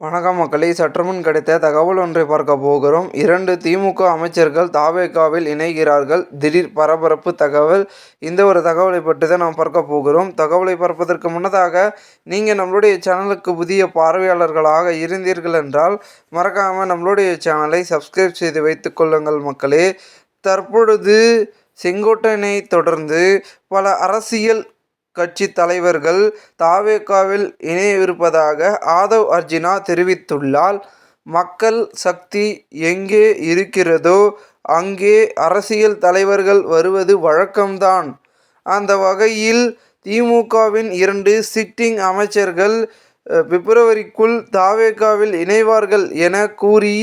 வணக்கம் மக்களை. சற்றுமுன் கிடைத்த தகவல் ஒன்றை பார்க்க போகிறோம். இரண்டு திமுக அமைச்சர்கள் தாவேகாவில் இணைகிறார்கள். திடீர் பரபரப்பு தகவல். இந்த ஒரு தகவலை பற்றி தான் நாம் பார்க்க போகிறோம். தகவலை பார்ப்பதற்கு முன்னதாக நீங்கள் நம்மளுடைய சேனலுக்கு புதிய பார்வையாளர்களாக இருந்தீர்கள் என்றால் மறக்காமல் நம்மளுடைய சேனலை சப்ஸ்கிரைப் செய்து வைத்துக்கொள்ளுங்கள் மக்களே. தற்பொழுது செங்கோட்டையனை தொடர்ந்து பல அரசியல் கட்சி தலைவர்கள் தாவேகாவில் இணையவிருப்பதாக ஆதவ் அர்ஜுனா தெரிவித்துள்ளார். மக்கள் சக்தி எங்கே இருக்கிறதோ அங்கே அரசியல் தலைவர்கள் வருவது வழக்கம்தான். அந்த வகையில் திமுகவின் இரண்டு சிட்டிங் அமைச்சர்கள் பிப்ரவரிக்குள் தாவேகாவில் இணைவார்கள் என கூறி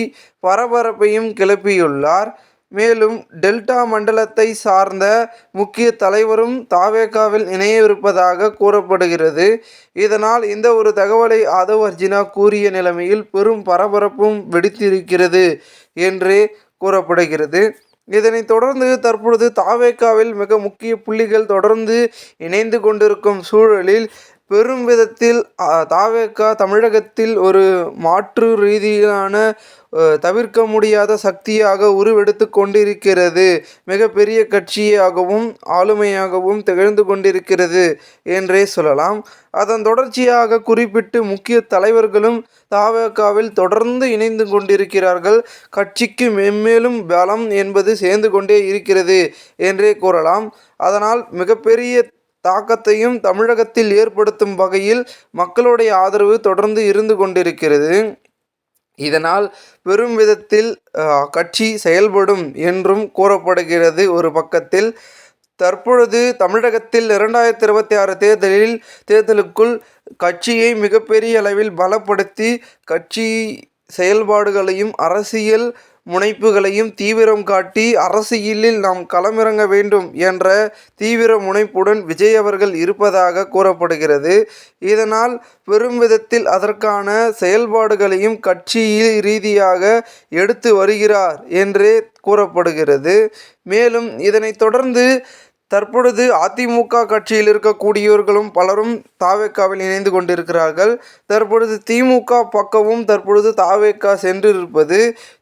பரபரப்பையும் கிளப்பியுள்ளார். மேலும் டெல்டா மண்டலத்தை சார்ந்த முக்கிய தலைவரும் தாவேகாவில் இணையவிருப்பதாக கூறப்படுகிறது. இதனால் இந்த ஒரு தகவலை ஆதவ் அர்ஜுனா கூறிய நிலைமையில் பெரும் பரபரப்பும் வெடித்திருக்கிறது என்று கூறப்படுகிறது. இதனைத் தொடர்ந்து தற்பொழுது தாவேக்காவில் மிக முக்கிய புள்ளிகள் தொடர்ந்து இணைந்து கொண்டிருக்கும் சூழலில் பெரும் விதத்தில் தாவேக்கா தமிழகத்தில் ஒரு மாற்று ரீதியிலான தவிர்க்க முடியாத சக்தியாக உருவெடுத்து கொண்டிருக்கிறது. மிகப்பெரிய கட்சியாகவும் ஆளுமையாகவும் திகழ்ந்து கொண்டிருக்கிறது என்றே சொல்லலாம். அதன் தொடர்ச்சியாக குறிப்பிட்டு முக்கிய தலைவர்களும் தாவேக்காவில் தொடர்ந்து இணைந்து கொண்டிருக்கிறார்கள். கட்சிக்கு மென்மேலும் பலம் என்பது சேர்ந்து கொண்டே இருக்கிறது என்றே கூறலாம். அதனால் மிகப்பெரிய தாக்கத்தையும் தமிழகத்தில் ஏற்படுத்தும் வகையில் மக்களுடைய ஆதரவு தொடர்ந்து இருந்து கொண்டிருக்கிறது. இதனால் பெரும் விதத்தில் கட்சி செயல்படும் என்றும் கூறப்படுகிறது. ஒரு பக்கத்தில் தற்பொழுது தமிழகத்தில் இரண்டாயிரத்தி இருபத்தி ஆறு தேர்தலில் தேர்தலுக்குள் கட்சியை மிகப்பெரிய அளவில் பலப்படுத்தி கட்சி செயல்பாடுகளையும் அரசியல் முனைப்புகளையும் தீவிரம் காட்டி அரசியலில் நாம் களமிறங்க வேண்டும் என்ற தீவிர முனைப்புடன் விஜய் அவர்கள் இருப்பதாக கூறப்படுகிறது. இதனால் பெரும் விதத்தில் அதற்கான செயல்பாடுகளையும் கட்சியில் ரீதியாக எடுத்து வருகிறார் என்றே கூறப்படுகிறது. மேலும் இதனைத் தொடர்ந்து தற்பொழுது அதிமுக கட்சியில் இருக்கக்கூடியவர்களும் பலரும் தாவேக்காவில் இணைந்து கொண்டிருக்கிறார்கள். தற்பொழுது திமுக பக்கமும் தற்பொழுது தாவேக்கா சென்றிருப்பது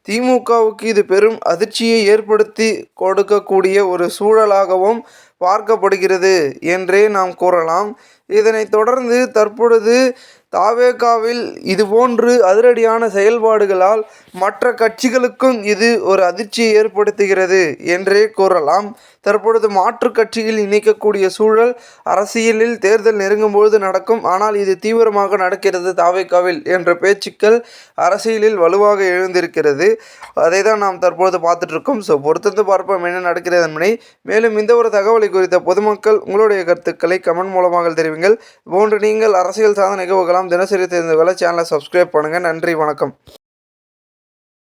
திமுகவுக்கு இது பெரும் அதிர்ச்சியை ஏற்படுத்தி கொடுக்கக்கூடிய ஒரு சூழலாகவும் பார்க்கப்படுகிறது என்றே நாம் கூறலாம். இதனைத் தொடர்ந்து தற்பொழுது தாவேகாவில் இதுபோன்று அதிரடியான செயல்பாடுகளால் மற்ற கட்சிகளுக்கும் இது ஒரு அதிர்ச்சியை ஏற்படுத்துகிறது என்றே கூறலாம். தற்பொழுது மாற்று கட்சியில் இணைக்கக்கூடிய சூழல் அரசியலில் தேர்தல் நெருங்கும்பொழுது நடக்கும். ஆனால் இது தீவிரமாக நடக்கிறது தாவேகாவில் என்ற பேச்சுக்கள் அரசியலில் வலுவாக எழுந்திருக்கிறது. அதை தான் நாம் தற்பொழுது பார்த்துட்ருக்கோம் ஸோ பொறுத்திருந்து பார்ப்போம் என்ன நடக்கிறது என்பதை. மேலும் இந்த ஒரு தகவலை குறித்த பொதுமக்கள் உங்களுடைய கருத்துக்களை கமெண்ட் மூலமாக தெரிவிங்கள். போன்று நீங்கள் அரசியல் சார்ந்த நிகழ்வுகளாம் தினசரி தெரிந்து கொள்ள சேனலை சப்ஸ்கிரைப் பண்ணுங்கள் நன்றி வணக்கம்.